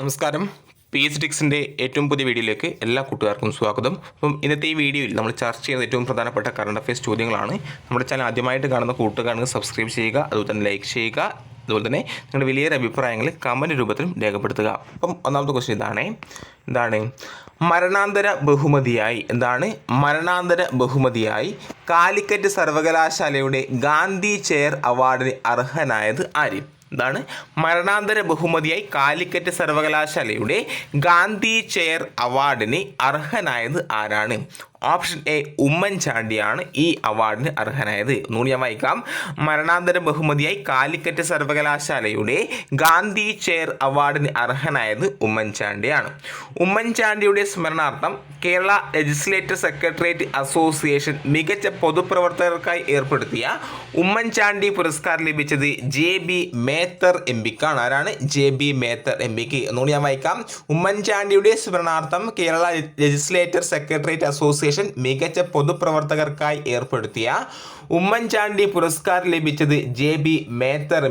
നമസ്കാരം. P H ഏറ്റവും പുതിയ വീഡിയോയിലേക്ക് എല്ലാ കൂട്ടുകാർക്കും സ്വാഗതം. അപ്പം ഇന്നത്തെ ഈ വീഡിയോയിൽ നമ്മൾ ചർച്ച ചെയ്യുന്ന ഏറ്റവും പ്രധാനപ്പെട്ട കറണ്ട് അഫയേഴ്സ് ചോദ്യങ്ങളാണ്. നമ്മുടെ ചാനൽ ആദ്യമായിട്ട് കാണുന്ന കൂട്ടുകാർക്ക് സബ്സ്ക്രൈബ് ചെയ്യുക അതുപോലെ തന്നെ ലൈക്ക് ചെയ്യുക അതുപോലെ തന്നെ നിങ്ങളുടെ വലിയൊരു അഭിപ്രായങ്ങൾ കമന്റ് രൂപത്തിലും രേഖപ്പെടുത്തുക. അപ്പം ഒന്നാമത്തെ ക്വസ്റ്റ്യൻ ഇതാണ്. എന്താണ്? മരണാന്തര ബഹുമതിയായി. എന്താണ്? മരണാന്തര ബഹുമതിയായി. കാലിക്കറ്റ് സർവകലാശാലയുടെ ഗാന്ധി ചെയർ അവാർഡിന് അർഹനായത് ആര്? ഇതാണ് മരണാന്തര ബഹുമതിയായി കാലിക്കറ്റ് സർവകലാശാലയുടെ ഗാന്ധി ചെയർ അവാർഡിന് അർഹനായത് ആരാണ്? ഓപ്ഷൻ എ ഉമ്മൻചാണ്ടിയാണ് ഈ അവാർഡിന് അർഹനായത്. ഒന്നുകൂടി ഞാൻ വായിക്കാം. മരണാന്തര ബഹുമതിയായി കാലിക്കറ്റ് സർവകലാശാലയുടെ ഗാന്ധി ചെയർ അവാർഡിന് അർഹനായത് ഉമ്മൻചാണ്ടിയാണ്. ഉമ്മൻചാണ്ടിയുടെ സ്മരണാർത്ഥം കേരള ലെജിസ്ലേറ്റീവ് സെക്രട്ടേറിയറ്റ് അസോസിയേഷൻ മികച്ച പൊതുപ്രവർത്തകർക്കായി ഏർപ്പെടുത്തിയ ഉമ്മൻചാണ്ടി പുരസ്കാരം ലഭിച്ചത് ജെ ബി മേത്തർ എം പിക്കാണ്. ആരാണ്? ജെ ബി മേത്തർ എം പിക്ക്. ഒന്നുകൂടി ഞാൻ വായിക്കാം. ഉമ്മൻചാണ്ടിയുടെ സ്മരണാർത്ഥം കേരള ലെജിസ്ലേറ്റർ സെക്രട്ടേറിയറ്റ് അസോസിയേഷൻ മികച്ച പൊതുപ്രവർത്തകർക്കായി ഏർപ്പെടുത്തിയ ഉമ്മൻചാണ്ടി പുരസ്കാരം ലഭിച്ചത് ജെ ബി മേത്തർ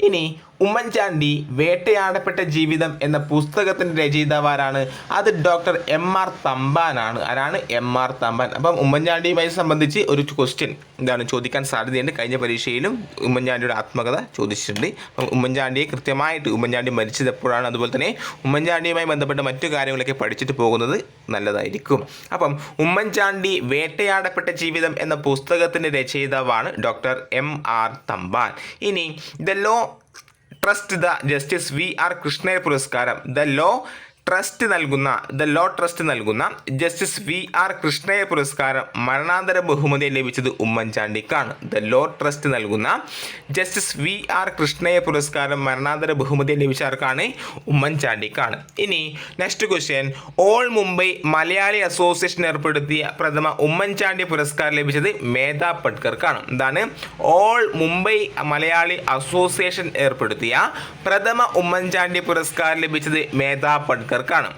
ഇനി ഉമ്മൻചാണ്ടി വേട്ടയാടപ്പെട്ട ജീവിതം എന്ന പുസ്തകത്തിന്റെ രചയിതാവാരാണ്. അത് ഡോക്ടർ എം ആർ തമ്പാനാണ്. ആരാണ് എം ആർ തമ്പാൻ? അപ്പം ഉമ്മൻചാണ്ടിയുമായി സംബന്ധിച്ച് ഒരു ക്വസ്റ്റ്യൻ എന്താണ് ചോദിക്കാൻ സാധ്യതയുണ്ട്. കഴിഞ്ഞ പരീക്ഷയിലും ഉമ്മൻചാണ്ടിയുടെ ആത്മകഥ ചോദിച്ചിട്ടുണ്ട്. അപ്പം ഉമ്മൻചാണ്ടിയെ കൃത്യമായിട്ട് ഉമ്മൻചാണ്ടി മരിച്ചത് എപ്പോഴാണ് അതുപോലെ തന്നെ ഉമ്മൻചാണ്ടിയുമായി ബന്ധപ്പെട്ട മറ്റു കാര്യങ്ങളൊക്കെ പഠിച്ചിട്ട് പോകുന്നത് നല്ലതായിരിക്കും. അപ്പം ഉമ്മൻചാണ്ടി വേട്ടയാടപ്പെട്ട ജീവിതം എന്ന പുസ്തകത്തിന്റെ രചയിതാവാണ് ഡോക്ടർ എം ആർ തമ്പാൻ. ഇനി the law trust the justice V R Krishnayya പുരസ്കാരം ദ ലോ ട്രസ്റ്റ് നൽകുന്ന ദ ലോ ട്രസ്റ്റ് നൽകുന്ന ജസ്റ്റിസ് വി ആർ കൃഷ്ണയ്യ പുരസ്കാരം മരണാന്തര ബഹുമതി ലഭിച്ചത് ഉമ്മൻചാണ്ടിക്കാണ്. ദ ലോ ട്രസ്റ്റ് നൽകുന്ന ജസ്റ്റിസ് വി ആർ കൃഷ്ണയ്യ പുരസ്കാരം മരണാന്തര ബഹുമതി ലഭിച്ച ആർക്കാണ്? ഉമ്മൻചാണ്ടിക്കാണ്. ഇനി next question all Mumbai Malayali association ഏർപ്പെടുത്തിയ പ്രഥമ ഉമ്മൻചാണ്ടി പുരസ്കാരം ലഭിച്ചത് മേധാ പട്കർക്കാണ്. എന്താണ്? ഓൾ മുംബൈ മലയാളി അസോസിയേഷൻ ഏർപ്പെടുത്തിയ പ്രഥമ ഉമ്മൻചാണ്ടി പുരസ്കാരം ലഭിച്ചത് മേധ പട്കർക്കാണ്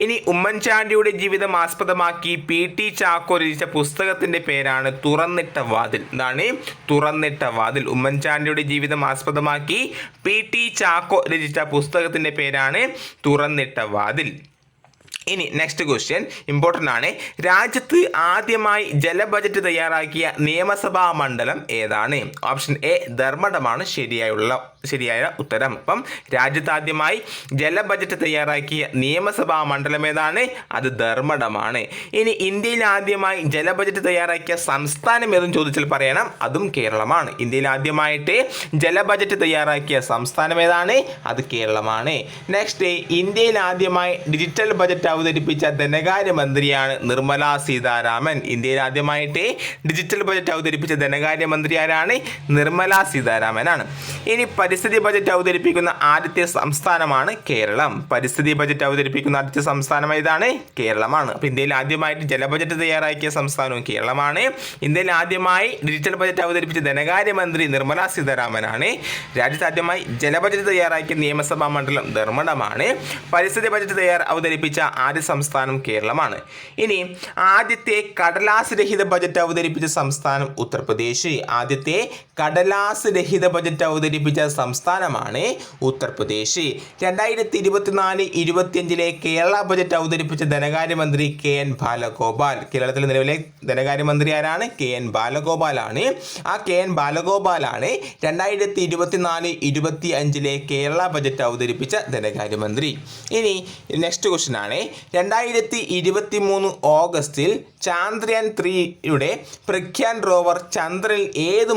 ഇനി ഉമ്മൻചാണ്ടിയുടെ ജീവിതം ആസ്പദമാക്കി പി ടി ചാക്കോ രചിച്ച പുസ്തകത്തിന്റെ പേരാണ് തുറന്നിട്ട വാതിൽ. എന്താണ് തുറന്നിട്ട വാതിൽ. ഉമ്മൻചാണ്ടിയുടെ ജീവിതം ആസ്പദമാക്കി പി ടി ചാക്കോ രചിച്ച പുസ്തകത്തിന്റെ പേരാണ് തുറന്നിട്ട വാതിൽ. ഇനി നെക്സ്റ്റ് ക്വസ്റ്റ്യൻ ഇമ്പോർട്ടന്റ് ആണ്. രാജ്യത്ത് ആദ്യമായി ജല ബജറ്റ് തയ്യാറാക്കിയ നിയമസഭാ മണ്ഡലം ഏതാണ്? ഓപ്ഷൻ എ ധർമ്മടമാണ്. ശരിയായുള്ള ശരിയായ ഉത്തരം. അപ്പം രാജ്യത്ത് ആദ്യമായി ജല ബജറ്റ് തയ്യാറാക്കിയ നിയമസഭാ മണ്ഡലം ഏതാണ്? അത് ധർമ്മടമാണ്. ഇനി ഇന്ത്യയിൽ ആദ്യമായി ജല ബജറ്റ് തയ്യാറാക്കിയ സംസ്ഥാനം ഏതെന്ന് ചോദിച്ചാൽ പറയണം. അതും കേരളമാണ്. ഇന്ത്യയിൽ ആദ്യമായിട്ട് ജല ബജറ്റ് തയ്യാറാക്കിയ സംസ്ഥാനം ഏതാണ്? അത് കേരളമാണ്. നെക്സ്റ്റ് ഇന്ത്യയിൽ ആദ്യമായി ഡിജിറ്റൽ ബജറ്റ് അവതരിപ്പിച്ച ധനകാര്യമന്ത്രിയാണ് നിർമ്മല സീതാരാമൻ. ഇന്ത്യയിൽ ആദ്യമായിട്ട് ഡിജിറ്റൽ ബജറ്റ് അവതരിപ്പിച്ച ധനകാര്യമന്ത്രി ആരാണ്? നിർമ്മല സീതാരാമനാണ്. ഇനി പരിസ്ഥിതി ബജറ്റ് അവതരിപ്പിക്കുന്ന ആദ്യത്തെ സംസ്ഥാനമാണ് കേരളം. പരിസ്ഥിതി ബജറ്റ് അവതരിപ്പിക്കുന്ന ആദ്യത്തെ സംസ്ഥാനം ഏതാണ്? കേരളമാണ്. അപ്പോൾ ഇന്ത്യയിൽ ആദ്യമായിട്ട് ജല ബജറ്റ് തയ്യാറാക്കിയ സംസ്ഥാനവും കേരളമാണ്. ഇന്ത്യയിൽ ആദ്യമായി ഡിജിറ്റൽ ബജറ്റ് അവതരിപ്പിച്ച ധനകാര്യമന്ത്രി നിർമ്മല സീതാരാമനാണ്. രാജ്യത്ത് ആദ്യമായി ജല ബജറ്റ് തയ്യാറാക്കിയ നിയമസഭാ മണ്ഡലം ധർമ്മടമാണ്. പരിസ്ഥിതി ബജറ്റ് തയ്യാർ അവതരിപ്പിച്ച ആദ്യ സംസ്ഥാനം കേരളമാണ്. ഇനി ആദ്യത്തെ കടലാസ് രഹിത ബജറ്റ് അവതരിപ്പിച്ച സംസ്ഥാനം ഉത്തർപ്രദേശ്. ആദ്യത്തെ കടലാസ് രഹിത ബജറ്റ് അവതരിപ്പിച്ച സംസ്ഥാനമാണ് ഉത്തർപ്രദേശ്. രണ്ടായിരത്തി ഇരുപത്തിനാല് ഇരുപത്തിയഞ്ചിലെ കേരള ബജറ്റ് അവതരിപ്പിച്ച ധനകാര്യമന്ത്രി കെ എൻ ബാലഗോപാൽ. കേരളത്തിലെ നിലവിലെ ധനകാര്യമന്ത്രി ആരാണ്? കെ എൻ ബാലഗോപാലാണ്. ആ കെ എൻ ബാലഗോപാലാണ് രണ്ടായിരത്തി ഇരുപത്തിനാല് ഇരുപത്തി അഞ്ചിലെ കേരള ബജറ്റ് അവതരിപ്പിച്ച ധനകാര്യമന്ത്രി. ഇനി നെക്സ്റ്റ് ക്വസ്റ്റ്യൻ ആണ്. രണ്ടായിരത്തി ഇരുപത്തി മൂന്ന് ഓഗസ്റ്റിൽ ചാന്ദ്രയാൻ ത്രീയുടെ പ്രഖ്യാൻ റോവർ ചന്ദ്രനിൽ ഏത്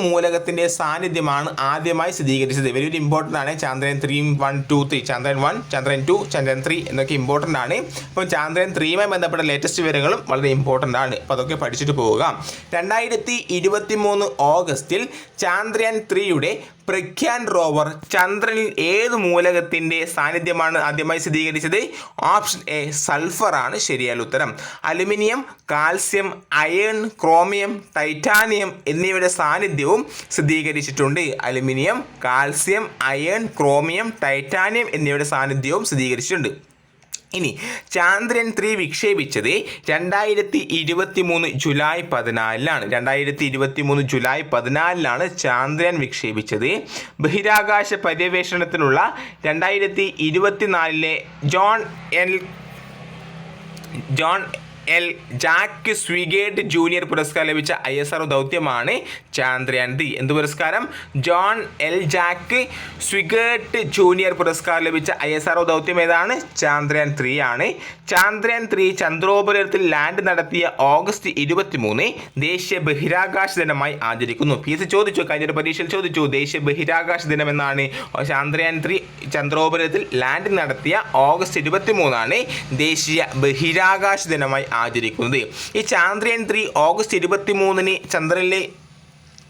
മൂലകത്തിന്റെ സാന്നിധ്യമാണ് ആദ്യമായി സ്ഥിരീകരിച്ചത്. വെരി ഇമ്പോർട്ടന്റ് ആണ്. Chandrayaan three one two three ചന്ദ്രൻ വൺ ചന്ദ്രൻ ടു ചന്ദ്രൻ ത്രീ എന്നൊക്കെ ഇമ്പോർട്ടന്റ് ആണ്. അപ്പം ചന്ദ്രൻ ത്രീയുമായി ബന്ധപ്പെട്ട ലേറ്റസ്റ്റ് വിവരങ്ങളും വളരെ ഇമ്പോർട്ടന്റ് ആണ്. അപ്പോൾ അതൊക്കെ പഠിച്ചിട്ട് പോവുക. രണ്ടായിരത്തി ഇരുപത്തി മൂന്ന് ഓഗസ്റ്റിൽ ചാന്ദ്രയാൻ ത്രീയുടെ പ്രഖ്യാൻ റോവർ ചന്ദ്രനിൽ ഏത് മൂലകത്തിന്റെ സാന്നിധ്യമാണ് ആദ്യമായി സ്ഥിരീകരിച്ചത്? ഓപ്ഷൻ എ സൾഫർ ആണ്. ശരിയായ ഉത്തരം. Aluminium calcium iron chromium titanium എന്നിവയുടെ സാന്നിധ്യവും സ്ഥിരീകരിച്ചിട്ടുണ്ട്. Aluminium calcium iron chromium titanium എന്നിവയുടെ സാന്നിധ്യവും സ്ഥിരീകരിച്ചിട്ടുണ്ട്. ഇനി ചാന്ദ്രൻ ത്രീ വിക്ഷേപിച്ചത് രണ്ടായിരത്തി ഇരുപത്തി മൂന്ന് ജൂലൈ പതിനാലിലാണ് രണ്ടായിരത്തി ഇരുപത്തി മൂന്ന് ജൂലൈ പതിനാലിലാണ് ചാന്ദ്രൻ വിക്ഷേപിച്ചത്. ബഹിരാകാശ പര്യവേഷണത്തിനുള്ള രണ്ടായിരത്തി ഇരുപത്തിനാലിലെ John L John L Jack Swigert junior പുരസ്കാരം ലഭിച്ച ഐ എസ് ആർ ദൗത്യമാണ് ചാന്ദ്രയാൻ ത്രീ എന്ത് പുരസ്കാരം? John L Jack Swigert junior പുരസ്കാരം ലഭിച്ച ഐ എസ് ആർ ദൗത്യം ഏതാണ്? ചാന്ദ്രയാൻ ത്രീ ആണ്. ചാന്ദ്രയാൻ ത്രീ ചന്ദ്രോപരിതലത്തിൽ ലാൻഡ് നടത്തിയ ഓഗസ്റ്റ് ഇരുപത്തി മൂന്ന് ദേശീയ ബഹിരാകാശ ദിനമായി ആചരിക്കുന്നു. പി എസ് ചോദിച്ചു കഴിഞ്ഞൊരു പരീക്ഷയിൽ ചോദിച്ചു ദേശീയ ബഹിരാകാശ ദിനം എന്നാണ്. ചാന്ദ്രയാൻ ത്രീ ചന്ദ്രോപരിതലത്തിൽ ലാൻഡ് നടത്തിയ ഓഗസ്റ്റ് ഇരുപത്തി മൂന്നാണ് ദേശീയ ബഹിരാകാശ ദിനമായി ആചരിക്കുന്നത്. ഈ ചാന്ദ്രയാൻ ത്രീ ഓഗസ്റ്റ് ഇരുപത്തി മൂന്നിന് ചന്ദ്രനിലെ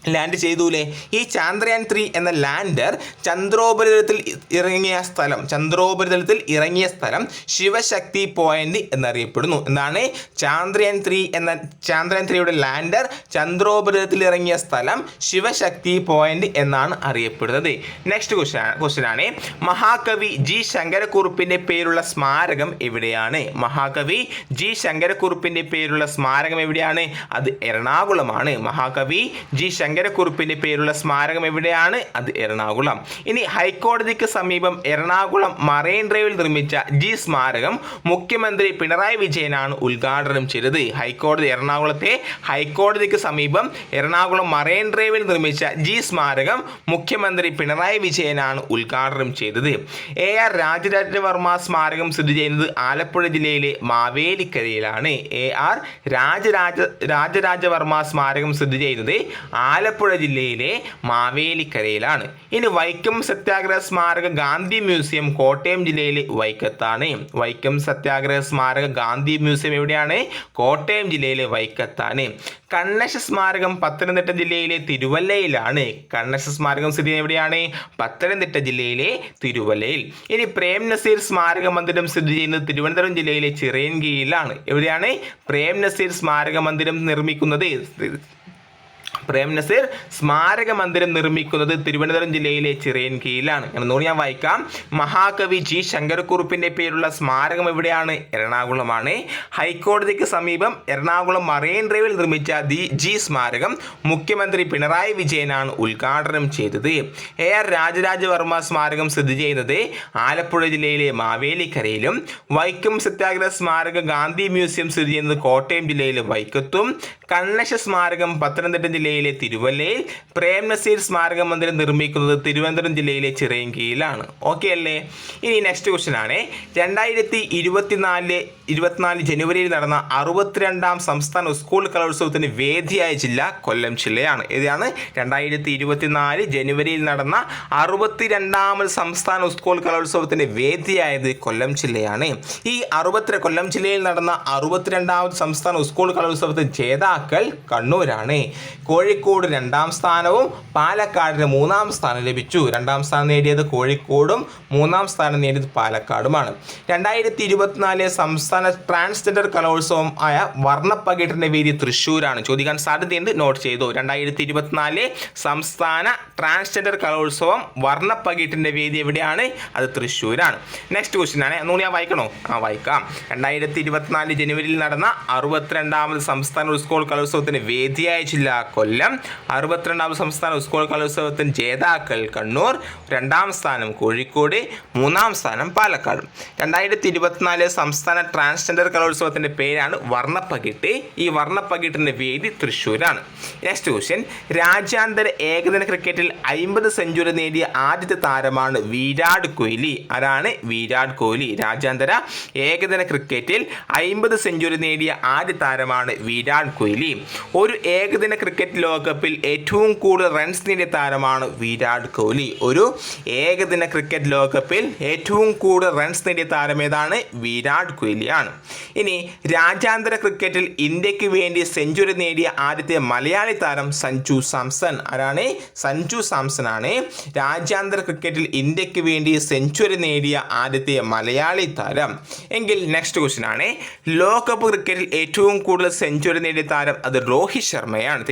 ലാൻഡ് ചെയ്തൂലേ? ഈ ചാന്ദ്രയാൻ ത്രീ എന്ന ലാൻഡർ ചന്ദ്രോപരിതലത്തിൽ ഇറങ്ങിയ സ്ഥലം ചന്ദ്രോപരിതലത്തിൽ ഇറങ്ങിയ സ്ഥലം ശിവശക്തി പോയിന്റ് എന്നറിയപ്പെടുന്നു. എന്താണ്? ചാന്ദ്രയാൻ ത്രീ എന്ന ചാന്ദ്രയാൻ ത്രീയുടെ ലാൻഡർ ചന്ദ്രോപരിതലത്തിൽ ഇറങ്ങിയ സ്ഥലം ശിവശക്തി പോയിന്റ് എന്നാണ് അറിയപ്പെടുന്നത്. നെക്സ്റ്റ് ക്വസ്റ്റൻ ക്വസ്റ്റ്യൻ ആണ്. മഹാകവി ജി ശങ്കരക്കുറുപ്പിന്റെ പേരുള്ള സ്മാരകം എവിടെയാണ്? മഹാകവി ജി ശങ്കരക്കുറുപ്പിന്റെ പേരുള്ള സ്മാരകം എവിടെയാണ്? അത് എറണാകുളമാണ്. മഹാകവി ജി ശങ്കരക്കുറുപ്പിന്റെ പേരുള്ള സ്മാരകം എവിടെയാണ്? അത് എറണാകുളം. ഇനി ഹൈക്കോടതിക്ക് സമീപം എറണാകുളം മറൈൻ ഡ്രൈവിൽ നിർമ്മിച്ച ജി സ്മാരകം മുഖ്യമന്ത്രി പിണറായി വിജയനാണ് ഉദ്ഘാടനം ചെയ്തത്. ഹൈക്കോടതി എറണാകുളത്തെ ഹൈക്കോടതിക്ക് സമീപം എറണാകുളം മറൈൻ ഡ്രൈവിൽ നിർമ്മിച്ച ജി സ്മാരകം മുഖ്യമന്ത്രി പിണറായി വിജയനാണ് ഉദ്ഘാടനം ചെയ്തത്. എ ആർ രാജരാജവർമ്മ സ്മാരകം സ്ഥിതി ചെയ്യുന്നത് ആലപ്പുഴ ജില്ലയിലെ മാവേലിക്കരയിലാണ്. എ ആർ രാജരാജ രാജരാജവർമ്മ സ്മാരകം സ്ഥിതി ചെയ്യുന്നത് ആലപ്പുഴ ജില്ലയിലെ മാവേലിക്കരയിലാണ്. ഇനി വൈക്കം സത്യാഗ്രഹ സ്മാരക ഗാന്ധി മ്യൂസിയം കോട്ടയം ജില്ലയിലെ വൈക്കത്താണ്. വൈക്കം സത്യാഗ്രഹ സ്മാരക ഗാന്ധി മ്യൂസിയം എവിടെയാണ്? കോട്ടയം ജില്ലയിലെ വൈക്കത്താണ്. കണ്ണശ സ്മാരകം പത്തനംതിട്ട ജില്ലയിലെ തിരുവല്ലയിലാണ്. കണ്ണശ സ്മാരകം സ്ഥിതി എവിടെയാണ്? പത്തനംതിട്ട ജില്ലയിലെ തിരുവല്ലയിൽ. ഇനി പ്രേം നസീർ സ്മാരക മന്ദിരം സ്ഥിതി ചെയ്യുന്നത് തിരുവനന്തപുരം ജില്ലയിലെ ചിറയൻകീയിലാണ് എവിടെയാണ്? പ്രേം നസീർ സ്മാരക മന്ദിരം നിർമ്മിക്കുന്നത്. പ്രേം നസീർ സ്മാരക മന്ദിരം നിർമ്മിക്കുന്നത് തിരുവനന്തപുരം ജില്ലയിലെ ചിറയൻകീയിലാണ് എന്നോട് ഞാൻ വായിക്കാം. മഹാകവി ജി ശങ്കരക്കുറുപ്പിന്റെ പേരുള്ള സ്മാരകം എവിടെയാണ്? എറണാകുളമാണ്. ഹൈക്കോടതിക്ക് സമീപം എറണാകുളം മറൈൻ ഡ്രൈവിൽ നിർമ്മിച്ച ദി ജി സ്മാരകം മുഖ്യമന്ത്രി പിണറായി വിജയനാണ് ഉദ്ഘാടനം ചെയ്തത്. എ ആർ രാജരാജവർമ്മ സ്മാരകം സ്ഥിതി ചെയ്യുന്നത് ആലപ്പുഴ ജില്ലയിലെ മാവേലിക്കരയിലും വൈക്കം സത്യാഗ്രഹ സ്മാരക ഗാന്ധി മ്യൂസിയം സ്ഥിതി ചെയ്യുന്നത് കോട്ടയം ജില്ലയിലെ വൈക്കത്തും കണ്ണശ സ്മാരകം പത്തനംതിട്ട ജില്ലയിലെ തിരുവല്ലയിൽ പ്രേം നസീർ സ്മാരക മന്ദിരം നിർമ്മിക്കുന്നത് തിരുവനന്തപുരം ജില്ലയിലെ ചിറയൻകീഴിലാണ് ഓക്കെ അല്ലേ? ഇനി നെക്സ്റ്റ് ക്വസ്റ്റ്യൻ ആണ്. രണ്ടായിരത്തി ഇരുപത്തിനാലിലെ ഇരുപത്തിനാല് ജനുവരിയിൽ നടന്ന അറുപത്തിരണ്ടാം സംസ്ഥാന സ്കൂൾ കലോത്സവത്തിന് വേദിയായ ജില്ല കൊല്ലം ജില്ലയാണ്. ഏതാണ്? രണ്ടായിരത്തി ഇരുപത്തിനാല് ജനുവരിയിൽ നടന്ന അറുപത്തിരണ്ടാമത് സംസ്ഥാന സ്കൂൾ കലോത്സവത്തിന് വേദിയായത് കൊല്ലം ജില്ലയാണ്. ഈ അറുപത്തി കൊല്ലം ജില്ലയിൽ നടന്ന അറുപത്തിരണ്ടാമത് സംസ്ഥാന സ്കൂൾ കലോത്സവത്തിന് ജേതാക്കൾ കണ്ണൂരാണ്. കോഴിക്കോട് രണ്ടാം സ്ഥാനവും പാലക്കാടിന് മൂന്നാം സ്ഥാനം ലഭിച്ചു. രണ്ടാം സ്ഥാനം നേടിയത് കോഴിക്കോടും മൂന്നാം സ്ഥാനം നേടിയത് പാലക്കാടുമാണ്. രണ്ടായിരത്തി ഇരുപത്തിനാല് സംസ്ഥാന ട്രാൻസ്ജെൻഡർ കലോത്സവം ആയ വർണപ്പകിട്ടിന്റെ വേദി തൃശ്ശൂരാണ്. ചോദിക്കാൻ സാധ്യതയുണ്ട്. നോട്ട് ചെയ്തു. രണ്ടായിരത്തി ഇരുപത്തിനാല് സംസ്ഥാന ട്രാൻസ്ജെൻഡർ കലോത്സവം വർണപ്പകിട്ടിന്റെ വേദി എവിടെയാണ്? അത് തൃശ്ശൂരാണ്. നെക്സ്റ്റ് ക്വസ്റ്റ്യൻ ആണ്. ഒന്നുകൂടി ഞാൻ വായിക്കണോ? ആ വായിക്കാം. രണ്ടായിരത്തി ഇരുപത്തിനാല് ജനുവരിയിൽ നടന്ന അറുപത്തിരണ്ടാമത് സംസ്ഥാന സ്കൂൾ കലോത്സവത്തിന് വേദിയായ ജില്ല കൊല്ലം അറുപത്തിരണ്ടാമത് സംസ്ഥാന സ്കൂൾ കലോത്സവത്തിന് ജേതാക്കൾ കണ്ണൂർ രണ്ടാം സ്ഥാനം കോഴിക്കോട് മൂന്നാം സ്ഥാനം പാലക്കാട്. രണ്ടായിരത്തി ഇരുപത്തിനാല് സംസ്ഥാന ട്രാൻസ്ജെൻഡർ കലോത്സവത്തിന്റെ പേരാണ് വർണപ്പകിട്ട്. ഈ വർണപ്പകിട്ടിന്റെ വേദി തൃശ്ശൂരാണ്. Next question. രാജ്യാന്തര ഏകദിന ക്രിക്കറ്റിൽ അയിമ്പത് സെഞ്ചുറി നേടിയ ആദ്യത്തെ താരമാണ് വിരാട് കോഹ്ലി. ആരാണ്? വിരാട് കോഹ്ലി. രാജ്യാന്തര ഏകദിന ക്രിക്കറ്റിൽ അയിമ്പത് സെഞ്ചുറി നേടിയ ആദ്യ താരമാണ് വിരാട് കോഹ്ലി. ഒരു ഏകദിന ക്രിക്കറ്റ് ലോകകപ്പിൽ ഏറ്റവും കൂടുതൽ റൺസ് നേടിയ താരമാണ് വിരാട് കോഹ്ലി. ഒരു ഏകദിന ക്രിക്കറ്റ് ലോകകപ്പിൽ ഏറ്റവും കൂടുതൽ റൺസ് നേടിയ താരം ഏതാണ്? വിരാട് കോഹ്ലിയാണ്. ഇനി രാജ്യാന്തര ക്രിക്കറ്റിൽ ഇന്ത്യയ്ക്ക് വേണ്ടി സെഞ്ചുറി നേടിയ ആദ്യത്തെ മലയാളി താരം സഞ്ജു സാംസൺ. ആരാണ്? സഞ്ജു സാംസൺ ആണ് രാജ്യാന്തര ക്രിക്കറ്റിൽ ഇന്ത്യയ്ക്ക് വേണ്ടി സെഞ്ചുറി നേടിയ ആദ്യത്തെ മലയാളി താരം. എങ്കിൽ നെക്സ്റ്റ് ക്വസ്റ്റ്യൻ ആണ്. ലോകകപ്പ് ക്രിക്കറ്റിൽ ഏറ്റവും കൂടുതൽ സെഞ്ചുറി നേടിയ താരം അത് രോഹിത് ശർമ്മയാണ്.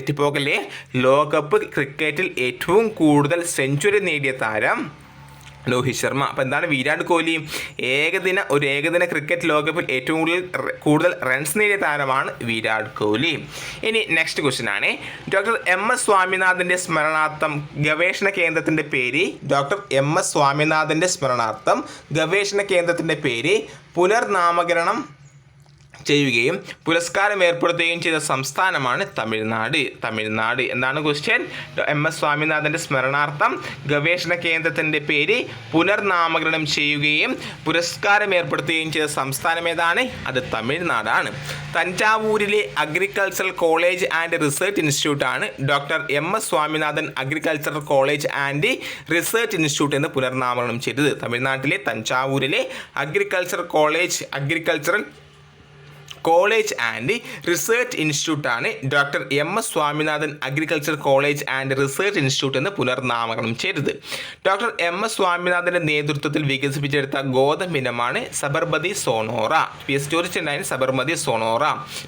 തെറ്റിപ്പോകല്ലേ ലോകകപ്പ് ക്രിക്കറ്റിൽ ഏറ്റവും കൂടുതൽ സെഞ്ചുറി നേടിയ താരം രോഹിത് ശർമ്മ. അപ്പോൾ എന്താണ് വിരാട് കോഹ്ലി? ഏകദിന ഒരു ഏകദിന ക്രിക്കറ്റ് ലോകകപ്പിൽ ഏറ്റവും കൂടുതൽ കൂടുതൽ റൺസ് നേടിയ താരമാണ് വിരാട് കോഹ്ലി. ഇനി നെക്സ്റ്റ് ക്വസ്റ്റ്യൻ ആണ്. ഡോക്ടർ എം എസ് സ്വാമിനാഥന്റെ സ്മരണാർത്ഥം ഗവേഷണ കേന്ദ്രത്തിന്റെ പേര് ഡോക്ടർ എം എസ് സ്വാമിനാഥന്റെ സ്മരണാർത്ഥം ഗവേഷണ കേന്ദ്രത്തിന്റെ പേര് പുനർനാമകരണം ചെയ്യുകയും പുരസ്കാരം ഏർപ്പെടുത്തുകയും ചെയ്ത സംസ്ഥാനമാണ് തമിഴ്നാട്. തമിഴ്നാട്. എന്താണ് ക്വസ്റ്റ്യൻ എം എസ് സ്വാമിനാഥന്റെ സ്മരണാർത്ഥം ഗവേഷണ കേന്ദ്രത്തിന്റെ പേര് പുനർനാമകരണം ചെയ്യുകയും പുരസ്കാരം ഏർപ്പെടുത്തുകയും ചെയ്ത സംസ്ഥാനം ഏതാണ്? അത് തമിഴ്നാടാണ്. തഞ്ചാവൂരിലെ agricultural college and research institute ആണ് doctor M S Swaminathan agricultural college and research institute എന്ന് പുനർനാമകരണം ചെയ്തത്. തമിഴ്നാട്ടിലെ തഞ്ചാവൂരിലെ agriculture college agricultural college and research institute ആണ് doctor M S Swaminathan agriculture college and research institute എന്ന് പുനർനാമകരണം ചെയ്തത്. ഡോക്ടർ എം എസ് സ്വാമിനാഥന്റെ നേതൃത്വത്തിൽ വികസിപ്പിച്ചെടുത്ത ഗോതമ്പ് ഇനമാണ് സബർമതി സോണോറ. പി എസ് ചോദിച്ചിട്ടുണ്ടായിരുന്നു Sabarmati Sonora.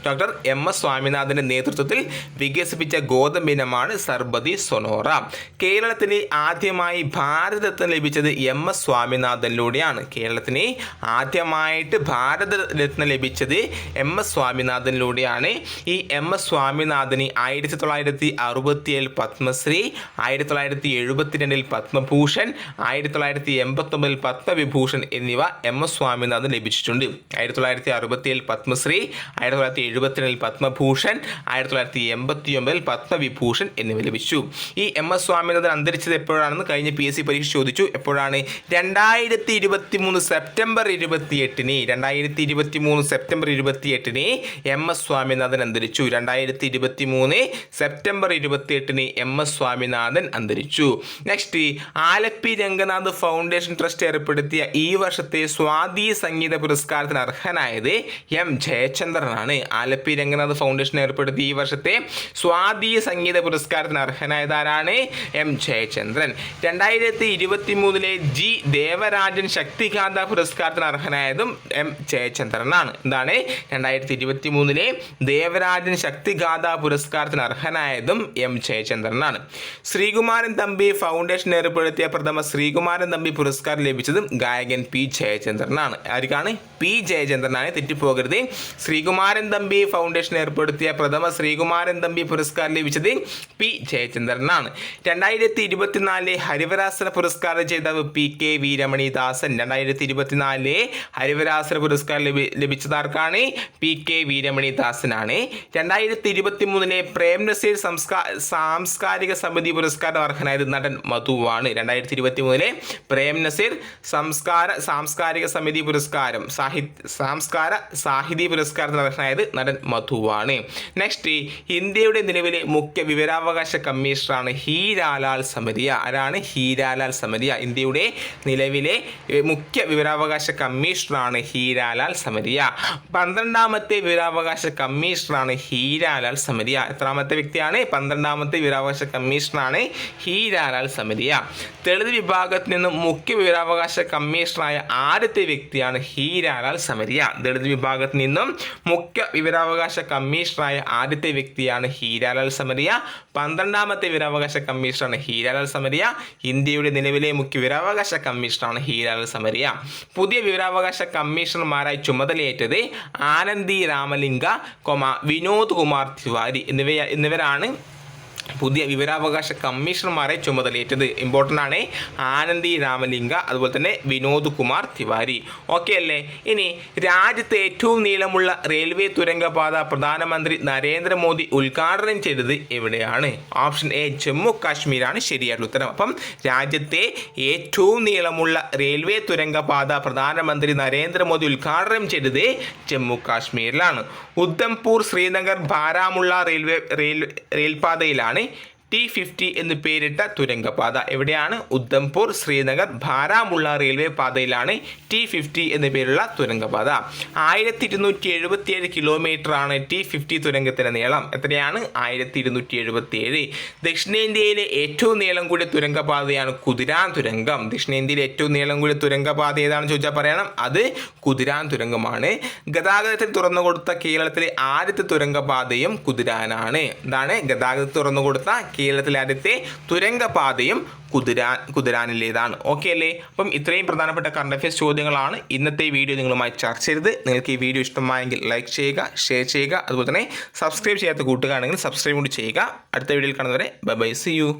Doctor M S സ്വാമിനാഥന്റെ നേതൃത്വത്തിൽ വികസിപ്പിച്ച ഗോതമ്പ് ഇനമാണ് സർബതി സൊനോറ കേരളത്തിന് ആദ്യമായി ഭാരതരത്നം ലഭിച്ചത് എം എസ് സ്വാമിനാഥനിലൂടെയാണ്. കേരളത്തിന് ആദ്യമായിട്ട് ഭാരതരത്ന ലഭിച്ചത് എം എസ് സ്വാമിനാഥനിലൂടെയാണ് ഈ എം എസ് സ്വാമിനാഥന് ആയിരത്തി തൊള്ളായിരത്തി അറുപത്തിയേഴ് പത്മശ്രീ ആയിരത്തി തൊള്ളായിരത്തി എഴുപത്തിരണ്ടിൽ പത്മഭൂഷൺ ആയിരത്തി തൊള്ളായിരത്തി എൺപത്തൊമ്പതിൽ പത്മവിഭൂഷൺ എന്നിവ എം എസ് സ്വാമിനാഥൻ ലഭിച്ചിട്ടുണ്ട്. ആയിരത്തി തൊള്ളായിരത്തി അറുപത്തിയേഴ് പത്മശ്രീ ആയിരത്തി തൊള്ളായിരത്തി എഴുപത്തിരണ്ടിൽ പത്മഭൂഷൺ ആയിരത്തി തൊള്ളായിരത്തി എൺപത്തി ഒമ്പതിൽ പത്മവിഭൂഷൺ എന്നിവ ലഭിച്ചു. ഈ എം എസ് സ്വാമിനാഥൻ അന്തരിച്ചത് എപ്പോഴാണെന്ന് കഴിഞ്ഞ പി എസ് സി പരീക്ഷ ചോദിച്ചു. എപ്പോഴാണ്? രണ്ടായിരത്തി ഇരുപത്തി മൂന്ന് സെപ്റ്റംബർ ഇരുപത്തി എട്ടിന് രണ്ടായിരത്തി ഇരുപത്തി മൂന്ന് സെപ്റ്റംബർ ഇരുപത്തി എട്ടിന് എം എസ് സ്വാമിനാഥൻ അന്തരിച്ചു. രണ്ടായിരത്തി ഇരുപത്തി മൂന്ന് സെപ്റ്റംബർ ഇരുപത്തി എട്ടിന് എം എസ് സ്വാമിനാഥൻ അന്തരിച്ചു. Next Alleppey Ranganath foundation trust ഏർപ്പെടുത്തിയ ഈ വർഷത്തെ സ്വാതി സംഗീത പുരസ്കാരത്തിന് അർഹനായത് എം ജയചന്ദ്രനാണ്. ആലപ്പി രംഗനാഥ് ഫൗണ്ടേഷൻ ഏർപ്പെടുത്തിയ ഈ വർഷത്തെ സ്വാതി സംഗീത പുരസ്കാരത്തിന് അർഹനായത് ആരാണ്? എം ജയചന്ദ്രൻ. രണ്ടായിരത്തി ഇരുപത്തി മൂന്നിലെ ജി ദേവരാജൻ ശക്തികാന്ത പുരസ്കാരത്തിന് അർഹനായതും എം ജയചന്ദ്രനാണ്. എന്താണ്? രണ്ടായിരത്തി ഇരുപത്തി മൂന്നിലെ ദേവരാജൻ ശക്തിഗാഥ പുരസ്കാരത്തിന് അർഹനായതും എം ജയചന്ദ്രനാണ്. ശ്രീകുമാരൻ തമ്പി ഫൗണ്ടേഷൻ ഏർപ്പെടുത്തിയ പ്രഥമ ശ്രീകുമാരൻ തമ്പി പുരസ്കാരം ലഭിച്ചതും ഗായകൻ പി ജയചന്ദ്രനാണ്. ആർക്കാണ്? പി ജയചന്ദ്രനാണ്. തെറ്റിപ്പോകരുത്. ശ്രീകുമാരൻ തമ്പി ഫൗണ്ടേഷൻ ഏർപ്പെടുത്തിയ പ്രഥമ ശ്രീകുമാരൻ തമ്പി പുരസ്കാരം ലഭിച്ചത് പി ജയചന്ദ്രനാണ്. രണ്ടായിരത്തി ഇരുപത്തിനാലിലെ ഹരിവരാസന പുരസ്കാരം ജേതാവ് പി കെ വീരമണി ദാസൻ രണ്ടായിരത്തി ഇരുപത്തിനാലിലെ ഹരിവരാസന പുരസ്കാരം ലഭി ലഭിച്ചതാർക്കാണ് പി കെ വീരമണി ദാസനാണ് രണ്ടായിരത്തി ഇരുപത്തി മൂന്നിലെ പ്രേം നസീർ സംസ്കാ സാംസ്കാരിക സമിതി പുരസ്കാരം അർഹനായത് നടൻ മധുവാണ്. രണ്ടായിരത്തി ഇരുപത്തി മൂന്നിലെ പ്രേം നസീർ സംസ്കാര സാംസ്കാരിക സമിതി പുരസ്കാരം സാഹിത്യ സാംസ്കാര സാഹിതി പുരസ്കാരത്തിന് അർഹനായത് നടൻ മധുവാണ്. നെക്സ്റ്റ് ഇന്ത്യയുടെ നിലവിലെ മുഖ്യ വിവരാവകാശ കമ്മീഷണറാണ് ഹീരാലാൽ സമരിയ ആരാണ് ഹീരാലാൽ സമരിയ ഇന്ത്യയുടെ നിലവിലെ മുഖ്യ വിവരാവകാശ കമ്മീഷണറാണ് ഹീരാലാൽ സമരിയ പന്ത്രണ്ടാമത്തെ വിവരാവകാശ കമ്മീഷണറാണ് ഹീരാലാൽ സമരിയ എത്രാമത്തെ വ്യക്തിയാണ്? പന്ത്രണ്ടാമത്തെ വിവരാവകാശ കമ്മീഷണറാണ് ഹീരാലാൽ സമരിയ ദളിത് വിഭാഗത്തിൽ നിന്നും മുഖ്യ വിവരാവകാശ കമ്മീഷണറായ ആദ്യത്തെ വ്യക്തിയാണ് ഹീരാലാൽ സമരിയ ദളിത് വിഭാഗത്തിൽ നിന്നും മുഖ്യ വിവരാവകാശ കമ്മീഷണറായ ആദ്യത്തെ വ്യക്തിയാണ് ഹീരാലാൽ സമരിയ പന്ത്രണ്ടാമത്തെ വിവരാവകാശ കമ്മീഷണറാണ് ഹീരാലാൽ സമരിയ ഇന്ത്യയുടെ നിലവിലെ മുഖ്യ വിവരാവകാശ കമ്മീഷണറാണ് ഹീരാലാൽ സമരിയ പുതിയ വിവരാവകാശ കമ്മീഷണർമാരായി ചുമതലയേറ്റത് ആനന്ദി രാമലിംഗ കൊമ വിനോദ് കുമാർ തിവാരി എന്നിവ എന്നിവരാണ് പുതിയ വിവരാവകാശ കമ്മീഷണർമാരെ ചുമതലയേറ്റത് ഇമ്പോർട്ടന്റ് ആണ് ആനന്ദി രാമലിംഗ അതുപോലെ തന്നെ വിനോദ് കുമാർ തിവാരി. ഓക്കെ അല്ലേ? ഇനി രാജ്യത്തെ ഏറ്റവും നീളമുള്ള റെയിൽവേ തുരങ്കപാത പ്രധാനമന്ത്രി നരേന്ദ്രമോദി ഉദ്ഘാടനം ചെയ്തത് എവിടെയാണ്? ഓപ്ഷൻ എ ജമ്മു കാശ്മീരാണ് ശരിയായിട്ടുള്ള ഉത്തരം. അപ്പം രാജ്യത്തെ ഏറ്റവും നീളമുള്ള റെയിൽവേ തുരങ്കപാത പ്രധാനമന്ത്രി നരേന്ദ്രമോദി ഉദ്ഘാടനം ചെയ്തത് ജമ്മു കാശ്മീരിലാണ്. ഉദ്ധംപൂർ ശ്രീനഗർ ബാരാമുള്ള റെയിൽവേ റെയിൽ റെയിൽപാതയിലാണ് కానీ ടി ഫിഫ്റ്റി എന്ന് പേരിട്ട തുരങ്കപാത. എവിടെയാണ്? ഉദ്ധംപൂർ ശ്രീനഗർ ഭാരാമുള്ള റെയിൽവേ പാതയിലാണ് ടി ഫിഫ്റ്റി എന്ന പേരുള്ള തുരങ്കപാത. ആയിരത്തി ഇരുന്നൂറ്റി എഴുപത്തിയേഴ് കിലോമീറ്റർ ആണ് ടി ഫിഫ്റ്റി തുരങ്കത്തിന്റെ നീളം. എത്രയാണ്? ആയിരത്തി ഇരുന്നൂറ്റി എഴുപത്തിയേഴ് ദക്ഷിണേന്ത്യയിലെ ഏറ്റവും നീളം കൂടിയ തുരങ്കപാതയാണ് കുതിരാൻ തുരങ്കം. ദക്ഷിണേന്ത്യയിലെ ഏറ്റവും നീളം കൂടിയ തുരങ്കപാത ഏതാണെന്ന് ചോദിച്ചാൽ പറയണം. അത് കുതിരാൻ തുരങ്കമാണ്. ഗതാഗതത്തിന് തുറന്നു കൊടുത്ത കേരളത്തിലെ ആദ്യത്തെ തുരങ്കപാതയും കുതിരാനാണ്. എന്താണ് ഗതാഗതത്തിൽ തുറന്നു കൊടുത്ത കേരളത്തിലെ ആദ്യത്തെ തുരങ്കപാതയും കുതിരാൻ കുതിരാനിലേതാണ്. ഓക്കെ അല്ലേ? അപ്പം ഇത്രയും പ്രധാനപ്പെട്ട കറണ്ട് അഫയേഴ്സ് ചോദ്യങ്ങളാണ്. ഇന്നത്തെ വീഡിയോ നിങ്ങളുമായി ചർച്ച ചെയ്തത്. നിങ്ങൾക്ക് ഈ വീഡിയോ ഇഷ്ടമായെങ്കിൽ ലൈക്ക് ചെയ്യുക ഷെയർ ചെയ്യുക. അതുപോലെ തന്നെ സബ്സ്ക്രൈബ് ചെയ്യാത്ത കൂട്ടുകാരാണെങ്കിൽ സബ്സ്ക്രൈബ് കൂടി ചെയ്യുക. അടുത്ത വീഡിയോയിൽ കാണുന്നവരെ ബൈ ബൈ സി യു